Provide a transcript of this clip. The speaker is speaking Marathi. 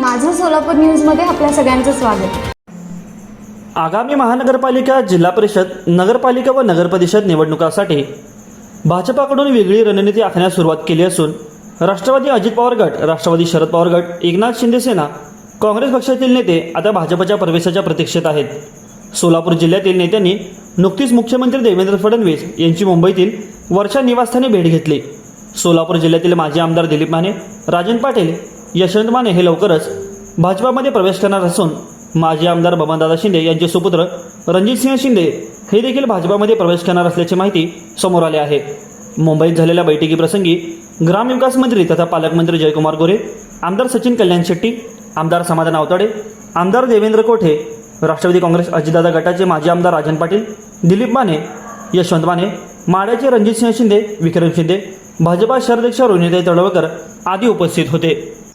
माझं सोलापूर न्यूजमध्ये आपल्या सगळ्यांचं स्वागत. आगामी महानगरपालिका जिल्हा परिषद नगरपालिका व नगरपरिषद निवडणुकासाठी भाजपाकडून वेगळी रणनीती आखण्यास सुरुवात केली असून राष्ट्रवादी अजित पवार गट राष्ट्रवादी शरद पवार गट एकनाथ शिंदे सेना काँग्रेस पक्षातील नेते आता भाजपच्या प्रवेशाच्या प्रतीक्षेत आहेत. सोलापूर जिल्ह्यातील नेत्यांनी नुकतीच मुख्यमंत्री देवेंद्र फडणवीस यांची मुंबईतील वर्षा निवासस्थानी भेट घेतली. सोलापूर जिल्ह्यातील माजी आमदार दिलीप माने राजन पाटील यशवंत माने हे लवकरच भाजपामध्ये प्रवेश करणार असून माजी आमदार बबनदादा शिंदे यांचे सुपुत्र रणजितसिंह शिंदे हे देखील भाजपामध्ये प्रवेश करणार असल्याची माहिती समोर आली आहे. मुंबईत झालेल्या बैठकीप्रसंगी ग्रामविकास मंत्री तथा पालकमंत्री जयकुमार गोरे आमदार सचिन कल्याण शेट्टी आमदार समाधान आवताडे आमदार देवेंद्र कोठे राष्ट्रवादी काँग्रेस अजितदादा गटाचे माजी आमदार राजन पाटील दिलीप माने यशवंत माने माड्याचे रणजितसिंह शिंदे विक्रम शिंदे भाजपा शहराध्यक्ष रोहिणीताई तळवकर आदी उपस्थित होते.